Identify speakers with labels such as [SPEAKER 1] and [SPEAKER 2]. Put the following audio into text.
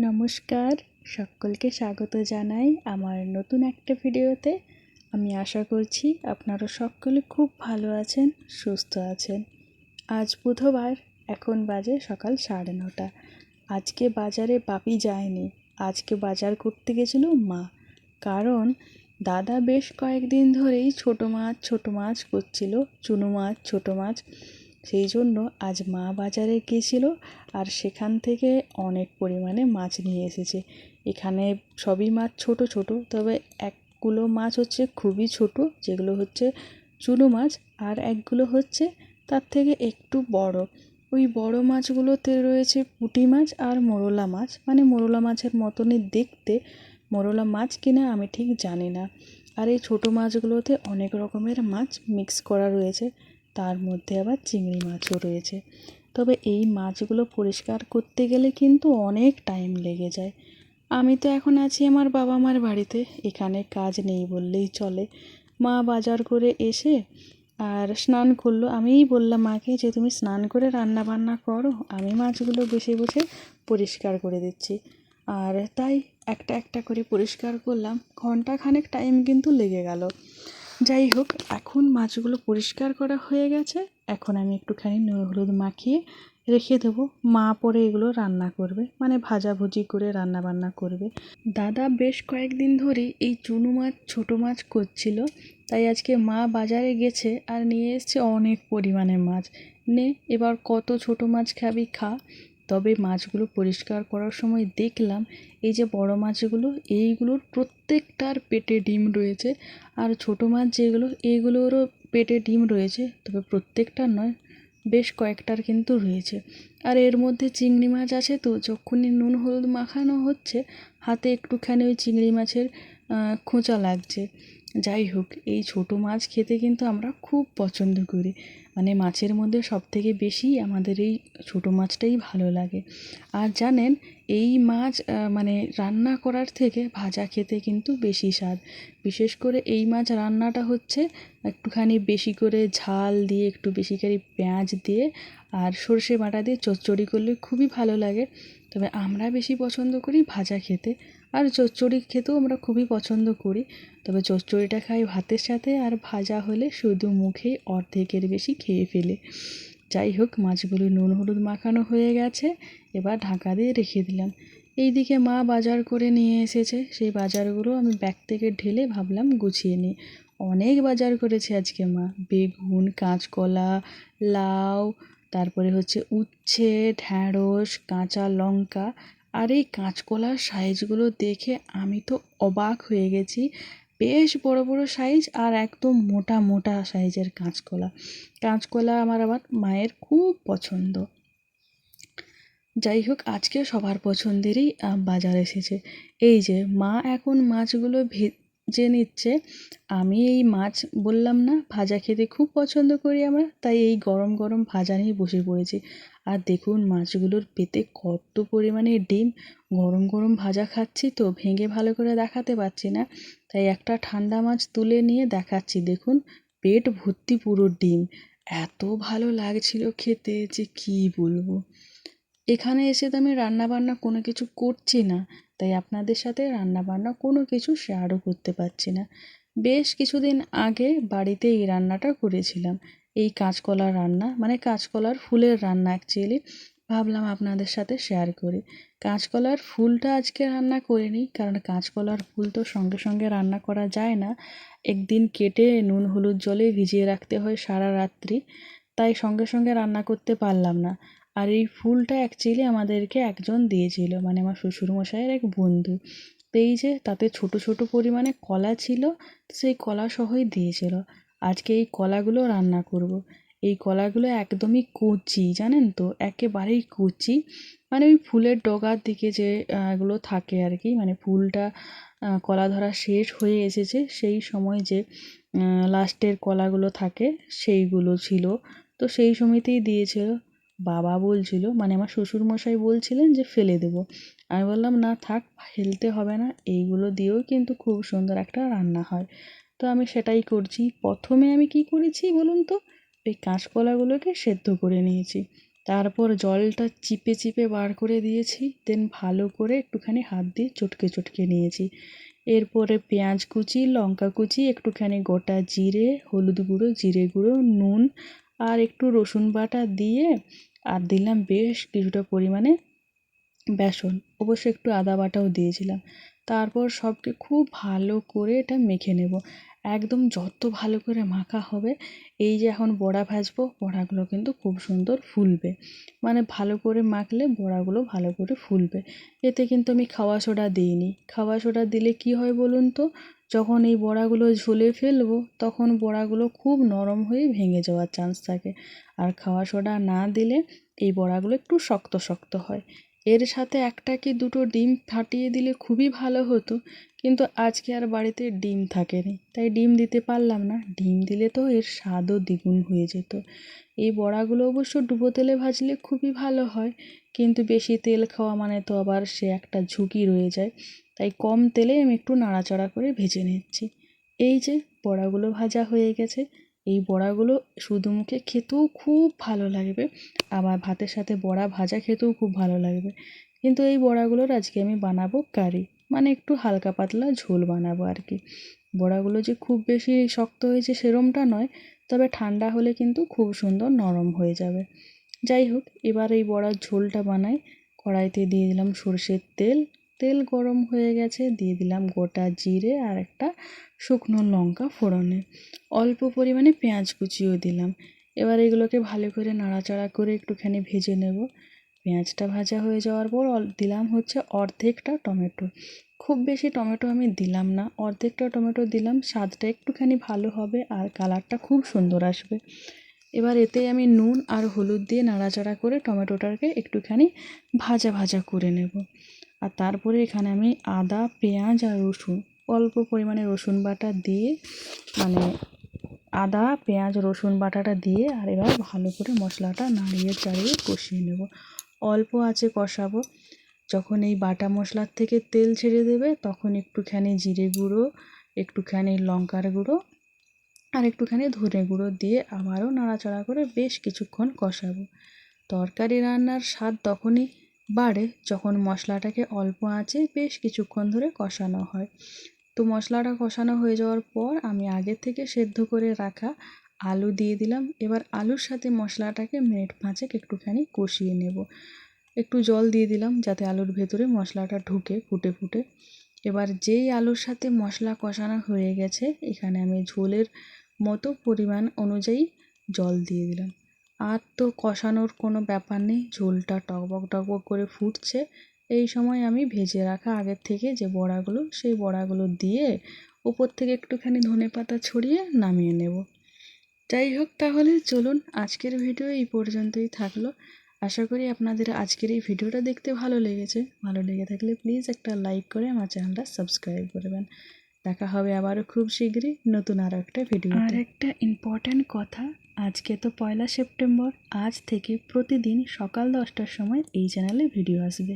[SPEAKER 1] নমস্কার, সকলকে স্বাগত জানাই আমার নতুন একটা ভিডিওতে। আমি আশা করছি আপনারা সকলে খুব ভালো আছেন, সুস্থ আছেন। আজ বুধবার, এখন বাজে সকাল সাড়ে নটা। আজকে বাজারে বাপি যায়নি, আজকে বাজার করতে গেছিল মা। কারণ দাদা বেশ কয়েকদিন ধরেই ছোটো মাছ ছোটো মাছ করছিল চুনো মাছ, ছোটো মাছ। সেই জন্য আজ মা বাজারে গিয়েছিল আর সেখান থেকে অনেক পরিমাণে মাছ নিয়ে এসেছে। এখানে সবই মাছ ছোট ছোট, তবে একগুলো মাছ হচ্ছে খুবই ছোট, যেগুলো হচ্ছে চুনো মাছ আর একগুলো হচ্ছে তার থেকে একটু বড়। ওই বড় মাছগুলোতে রয়েছে পুঁটি মাছ আর মোরলা মাছ। মানে মোরলা মাছের মতনই দেখতে। মোরলা মাছ কিনা আমি ঠিক জানি না। আর এই ছোটো মাছগুলোতে অনেক রকমের মাছ মিক্স করা রয়েছে। তার মধ্যে আবার চিংড়ি মাছও রয়েছে। তবে এই মাছগুলো পরিষ্কার করতে গেলে কিন্তু অনেক টাইম লেগে যায়। আমি তো এখন আছি আমার বাবা মার বাড়িতে। এখানে কাজ নেই বললেই চলে। মা বাজার করে এসে আর স্নান করল। আমিই বললাম, মাকে, যে তুমি স্নান করে রান্না বান্না করো, আমি মাছগুলো বসে বসে পরিষ্কার করে দিচ্ছি। আর তাই একটা একটা করে পরিষ্কার করলাম। ঘণ্টা খানেক টাইম কিন্তু লেগে গেল। যাই হোক, এখন মাছগুলো পরিষ্কার করা হয়ে গেছে। এখন আমি একটুখানি নুন হলুদ মাখিয়ে রেখে দেবো। মা পরে এগুলো রান্না করবে মানে ভাজাভুজি করে রান্না বান্না করবে। দাদা বেশ কয়েকদিন ধরে এই চুনো মাছ, ছোটো মাছ করছিল। তাই আজকে মা বাজারে গেছে আর নিয়ে এসছে অনেক পরিমাণে মাছ। নে, এবার কত ছোটো মাছ খাবি খা। তবে মাছগুলো পরিষ্কার করার সময় দেখলাম, এই যে বড় মাছগুলো, এইগুলোর প্রত্যেকটার পেটে ডিম রয়েছে। আর ছোটো মাছ যেগুলো, এইগুলোরও পেটে ডিম রয়েছে, তবে প্রত্যেকটার নয়, বেশ কয়েকটার কিন্তু রয়েছে। আর এর মধ্যে চিংড়ি মাছ আছে তো, যখনই নুন হলুদ মাখানো হচ্ছে, হাতে একটুখানি ওই চিংড়ি মাছের খোঁচা লাগছে। যাই হোক, এই ছোটো মাছ খেতে কিন্তু আমরা খুব পছন্দ করি। মানে মাছের মধ্যে সব থেকে বেশি আমাদের এই ছোটো মাছটাই ভালো লাগে। আর জানেন, এই মাছ মানে রান্না করার থেকে ভাজা খেতে কিন্তু বেশি স্বাদ। বিশেষ করে এই মাছ রান্নাটা হচ্ছে একটুখানি বেশি করে ঝাল দিয়ে, একটু বেশি করে পেঁয়াজ দিয়ে আর সর্ষে বাটা দিয়ে চচ্চড়ি করলে খুবই ভালো লাগে। তবে আমরা বেশি পছন্দ করি ভাজা খেতে। আর চচ্চড়ি খেতেও আমরা খুবই পছন্দ করি। তবে চচ্চড়িটা খাই ভাতের সাথে আর ভাজা হলে শুধু মুখেই অর্ধেকের বেশি খেয়ে ফেলে। যাই হোক, মাছগুলো নুন হলুদ মাখানো হয়ে গেছে, এবার ঢাকা দিয়ে রেখে দিলাম। এইদিকে মা বাজার করে নিয়ে এসেছে, সেই বাজারগুলো আমি ব্যাগ থেকে ঢেলে ভাবলাম গুছিয়ে নিই। অনেক বাজার করেছে আজকে মা। বেগুন, কাঁচকলা, লাউ, তারপরে হচ্ছে উচ্ছে, ঢ্যাঁড়স, কাঁচা লঙ্কা আর এই কাঁচকলার সাইজগুলো দেখে আমি তো অবাক হয়ে গেছি। বেশ বড় বড় সাইজ আর একদম মোটা মোটা সাইজের কাঁচকলা। কাঁচকলা আমার আবার মায়ের খুব পছন্দ। যাই হোক, আজকে সবার পছন্দেরই বাজার এসেছে। এই যে মা এখন মাছগুলো ভেজে নিচ্ছে, আমি এই মাছ বললাম না, ভাজা খেতে খুব পছন্দ করি আমরা, তাই এই গরম গরম ভাজা নিয়ে বসে পড়েছি। আর দেখুন মাছগুলোর পেতে কত পরিমাণে ডিম, গরম গরম ভাজা খাচ্ছি তো, ভেঙে ভালো করে দেখাতে পারছি না। তাই একটা ঠান্ডা মাছ তুলে নিয়ে দেখাচ্ছি, দেখুন পেট ভর্তি পুরো ডিম। এত ভালো লাগছিল খেতে যে কী বলব। এখানে এসে তো আমি রান্নাবান্না কোনো কিছু করছি না, তাই আপনাদের সাথে রান্নাবান্না কোনো কিছু শেয়ারও করতে পারছি না। বেশ কিছুদিন আগে বাড়িতে এই রান্নাটা করেছিলাম। এই কাঁচকলার রান্না মানে কাঁচকলার ফুলের রান্না অ্যাকচুয়ালি ভাবলাম আপনাদের সাথে শেয়ার করি। কাঁচকলার ফুলটা আজকে রান্না করিনি কারণ কাঁচকলার ফুল তো সঙ্গে সঙ্গে রান্না করা যায় না। একদিন কেটে নুন, হলুদ জলে ভিজিয়ে রাখতে হয় সারা রাত্রি, তাই সঙ্গে সঙ্গে রান্না করতে পারলাম না। আর এই ফুলটা অ্যাকচুয়ালি আমাদেরকে একজন দিয়েছিল মানে আমার শ্বশুরমশাইয়ের এক বন্ধু। তো এই যে তাতে ছোট ছোট পরিমাণে কলা ছিল সেই কলা সহই দিয়েছিল। আজকে এই কলাগুলো রান্না করব। এই কলাগুলো একদমই কচি, জানেন তো? একেবারেই কচি। মানে ওই ফুলের ডগার দিকে যে এগুলো থাকে আর কি মানে ফুলটা কলা ধরা শেষ হয়ে এসেছে, সেই সময় যে লাস্টের কলাগুলো থাকে, সেইগুলো ছিল। তো সেই সময়তেই দিয়েছিল। বাবা বলছিল মানে আমার শ্বশুরমশাই বলছিলেন যে ফেলে দেবো। আমি বললাম, না থাক, ফেলতে হবে না। এইগুলো দিয়েও কিন্তু খুব সুন্দর একটা রান্না হয়। তো আমি সেটাই করছি। প্রথমে আমি কি করেছি বলুন তো? ওই কাঁচকলাগুলোকে সেদ্ধ করে নিয়েছি। তারপর জলটা চিপে চিপে বার করে দিয়েছি। দেন ভালো করে একটুখানি হাত দিয়ে চটকে চটকে নিয়েছি। এরপরে পেঁয়াজ কুচি, লঙ্কা কুচি, একটুখানি গোটা জিরে, হলুদ গুঁড়ো, জিরে গুঁড়ো, নুন আর একটু রসুন বাটা দিয়ে আর দিলাম বেশ কিছুটা পরিমাণে বেসন। অবশ্য একটু আদা বাটাও দিয়েছিলাম। তারপর সবকে খুব ভালো করে এটা মেখে নেব। একদম যত ভালো করে মাখা হবে, এই যে এখন বড়া ভাজবো, বড়াগুলো কিন্তু খুব সুন্দর ফুলবে। মানে ভালো করে মাখলে বড়াগুলো ভালো করে ফুলবে। এতে কিন্তু আমি খাওয়া সোডা দিইনি। খাওয়া সোডা দিলে কি হয় বলুন তো? যখন এই বড়াগুলো ঝুলে ফেলব, তখন বড়াগুলো খুব নরম হয়ে ভেঙে যাওয়ার চান্স থাকে। আর খাওয়া সোডা না দিলে এই বড়াগুলো একটু শক্ত শক্ত হয়। এর সাথে একটা কি দুটো ডিম ফাটিয়ে দিলে খুবই ভালো হতো, কিন্তু আজকে আর বাড়িতে ডিম থাকেনি। তাই ডিম দিতে পারলাম না। ডিম দিলে তো এর স্বাদও দ্বিগুণ হয়ে যেত। এই বড়াগুলো অবশ্য ডুবো তেলে ভাজলে খুবই ভালো হয়, কিন্তু বেশি তেল খাওয়া মানে তো আবার সে একটা ঝুঁকি রয়ে যায়। তাই কম তেলে আমি একটু নাড়াচাড়া করে ভেজে নিচ্ছি। এই যে, বড়াগুলো ভাজা হয়ে গেছে। এই বড়াগুলো শুধু মুখে খেতেও খুব ভালো লাগবে, আবার ভাতের সাথে বড়া ভাজা খেতেও খুব ভালো লাগবে। কিন্তু এই বড়াগুলোর আজকে আমি বানাবো কারি মানে একটু হালকা পাতলা ঝোল বানাবো আর কি। বড়াগুলো যে খুব বেশি শক্ত হয়েছে সেরমটা নয়, তবে ঠান্ডা হলে কিন্তু খুব সুন্দর নরম হয়ে যাবে। যাই হোক, এবার এই বড়ার ঝোলটা বানাই। কড়াইতে দিয়ে দিলাম সর্ষের তেল তেল গরম হয়ে গেছে, দিয়ে দিলাম গোটা জিরে আর একটা শুকনো লঙ্কা ফোড়নে। অল্প পরিমাণে পেঁয়াজ কুচিও দিলাম। এবার এগুলোকে ভালো করে নাড়াচাড়া করে একটুখানি ভেজে নেব। পেঁয়াজটা ভাজা হয়ে যাওয়ার পর দিলাম হচ্ছে অর্ধেকটা টমেটো। খুব বেশি টমেটো আমি দিলাম না, অর্ধেকটা টমেটো দিলাম, স্বাদটা একটুখানি ভালো হবে আর কালারটা খুব সুন্দর আসবে। এবার এতে আমি নুন আর হলুদ দিয়ে নাড়াচাড়া করে টমেটোটাকে একটুখানি ভাজা ভাজা করে নেব। আর তারপরে এখানে আমি আদা, পেঁয়াজ আর রসুন, অল্প পরিমাণে রসুন বাটা দিয়ে মানে আদা, পেঁয়াজ, রসুন বাটাটা দিয়ে আর এবার ভালো করে মশলাটা নাড়িয়ে চাড়িয়ে কষিয়ে নেব। অল্প আছে কষাবো। যখন এই বাটা মশলার থেকে তেল ছেড়ে দেবে, তখন একটুখানি জিরে গুঁড়ো, একটুখানি লঙ্কার গুঁড়ো আর একটুখানি ধনে গুঁড়ো দিয়ে আবারও নাড়াচাড়া করে বেশ কিছুক্ষণ কষাবো। তরকারি রান্নার স্বাদ তখনই বাড়ে যখন মশলাটাকে অল্প আঁচে বেশ কিছুক্ষণ ধরে কষানো হয়। তো মশলাটা কষানো হয়ে যাওয়ার পর আমি আগে থেকে সেদ্ধ করে রাখা আলু দিয়ে দিলাম। এবার আলুর সাথে মশলাটাকে মিনিট পাঁচেক একটুখানি কষিয়ে নেব। একটু জল দিয়ে দিলাম যাতে আলুর ভেতরে মশলাটা ঢুকে ফুটে ফুটে। এবার যেই আলুর সাথে মশলা কষানো হয়ে গেছে, এখানে আমি ঝোলের মতো পরিমাণ অনুযায়ী জল দিয়ে দিলাম। আর তো কষানোর কোনো ব্যাপার নেই, ঝোলটা টকবক টকবক করে ফুটছে। এই সময় আমি ভেজে রাখা আগের থেকে যে বড়াগুলো, সেই বড়াগুলো দিয়ে ওপর থেকে একটুখানি ধনে পাতা ছড়িয়ে নামিয়ে নেব। যাই হোক তাহলে চলুন, আজকের ভিডিও এই পর্যন্তই থাকল। আশা করি আপনাদের আজকের এই ভিডিওটা দেখতে ভালো লেগেছে। ভালো লেগে থাকলে প্লিজ একটা লাইক করে আমার চ্যানেলটা সাবস্ক্রাইব করবেন দেখা হবে আবারও খুব শীঘ্রই নতুন আরও একটা ভিডিও আর একটা ইম্পর্ট্যান্ট কথা, আজকে তো পয়লা সেপ্টেম্বর, আজ থেকে প্রতিদিন সকাল দশটার সময় এই চ্যানেলে ভিডিও আসবে।